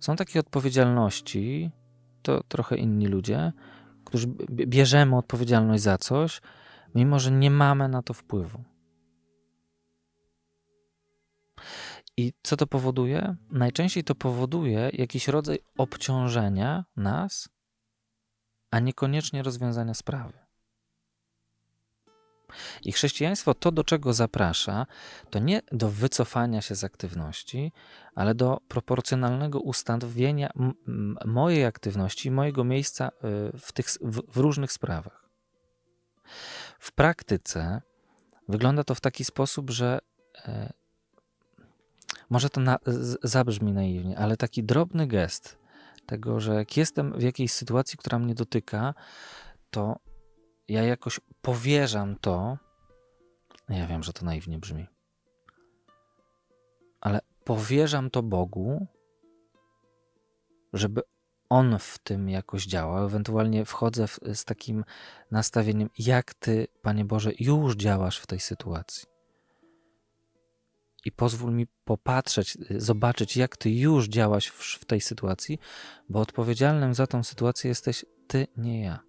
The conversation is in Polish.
Są takie odpowiedzialności, to trochę inni ludzie, którzy bierzemy odpowiedzialność za coś, mimo że nie mamy na to wpływu. I co to powoduje? Najczęściej to powoduje jakiś rodzaj obciążenia nas, a niekoniecznie rozwiązania sprawy. I chrześcijaństwo to, do czego zaprasza, to nie do wycofania się z aktywności, ale do proporcjonalnego ustanowienia mojej aktywności, mojego miejsca y, w, tych, w, w różnych sprawach. W praktyce wygląda to w taki sposób, że e, może to na, zabrzmi naiwnie, ale taki drobny gest tego, że jak jestem w jakiejś sytuacji, która mnie dotyka, to ja jakoś powierzam to. Ja wiem, że to naiwnie brzmi, ale powierzam to Bogu, żeby On w tym jakoś działał. Ewentualnie wchodzę w, z takim nastawieniem, jak Ty, Panie Boże, już działasz w tej sytuacji. I pozwól mi popatrzeć, zobaczyć, jak Ty już działasz w, w tej sytuacji, bo odpowiedzialnym za tą sytuację jesteś Ty, nie ja.